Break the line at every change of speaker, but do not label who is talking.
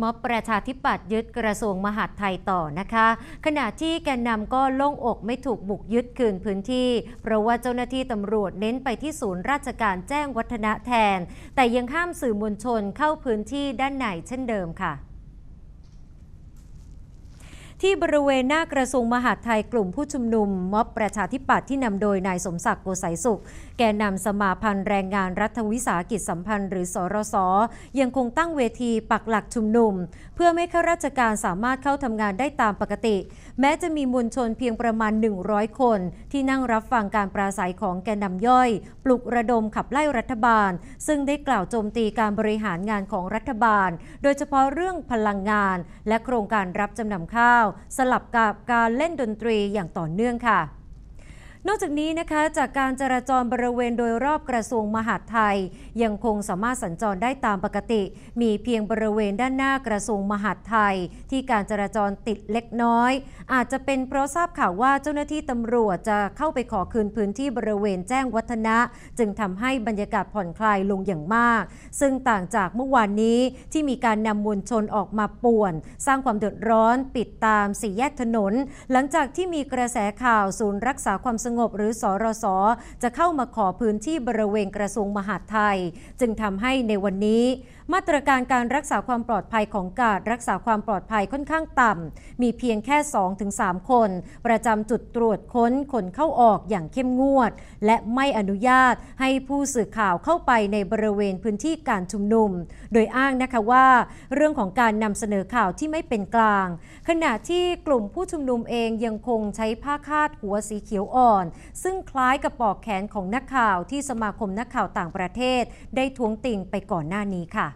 ม็อบประชาธิปัตย์ยึดกระทรวงมหาดไทยต่อนะคะ ขณะที่แกนนำก็โล่งอกไม่ถูกบุกยึดคืนพื้นที่ เพราะว่าเจ้าหน้าที่ตำรวจเน้นไปที่ศูนย์ราชการแจ้งวัฒนะแทน แต่ยังห้ามสื่อมวลชนเข้าพื้นที่ด้านในเช่นเดิมค่ะ ที่บริเวณหน้ากระทรวงมหาดไทยกลุ่มผู้ชุมนุมม็อบประชาธิปัตย์ที่นำโดยนายสมศักดิ์โกสัยสุข แกนนำสมาพันธ์แรงงานรัฐวิสาหกิจสัมพันธ์หรือสรสยังคงตั้งเวทีปักหลักชุมนุม เพื่อไม่ข้าราชการสามารถเข้าทำงานได้ตามปกติ แม้จะมีมวลชนเพียงประมาณ 100 คน ที่นั่งรับฟังการปราศัยของแกนนำย่อย ปลุกระดมขับไล่รัฐบาล ซึ่งได้กล่าวโจมตีการบริหารงานของรัฐบาล โดยเฉพาะเรื่องพลังงาน และโครงการรับจำนำข้าวสลับกับการเล่นดนตรีอย่างต่อเนื่องค่ะ นอกจากนี้นะคะจากการจราจรบริเวณโดยรอบกระทรวงมหาดไทย ยังคงสามารถสัญจรได้ตามปกติ มีเพียงบริเวณด้านหน้ากระทรวงมหาดไทย ที่การจราจรติดเล็กน้อย อาจจะเป็นเพราะทราบข่าวว่าเจ้าหน้าที่ตำรวจจะเข้าไปขอคืนพื้นที่บริเวณแจ้งวัฒนะ จึงทำให้บรรยากาศผ่อนคลายลงอย่างมาก ซึ่งต่างจากเมื่อวานนี้ที่มีการนำมวลชนออกมาป่วน สร้างความเดือดร้อน ปิดตามสี่แยกถนน หลังจากที่มีกระแสข่าวศูนย์รักษาความสงบหรือสรสจะเข้ามาขอพื้นที่บริเวณกระทรวงมหาดไทย จึงทำให้ในวันนี้ มาตรการการรักษาความปลอดภัยของการรักษาความปลอดภัยค่อนข้างต่ำมีเพียงแค่ 2-3 คน ประจำจุดตรวจค้นคนเข้าออกอย่างเข้มงวด และไม่อนุญาตให้ผู้สื่อข่าวเข้าไปในบริเวณพื้นที่การชุมนุม โดยอ้างนะคะว่า เรื่องของการนำเสนอข่าวที่ไม่เป็นกลาง ขณะที่กลุ่มผู้ชุมนุมเองยังคงใช้ผ้าคาดหัวสีเขียวอ่อนซึ่งคล้ายกับปอกแขนของนักข่าวที่สมาคมนักข่าวต่างประเทศ ได้ท้วงติงไปก่อนหน้านี้ค่ะ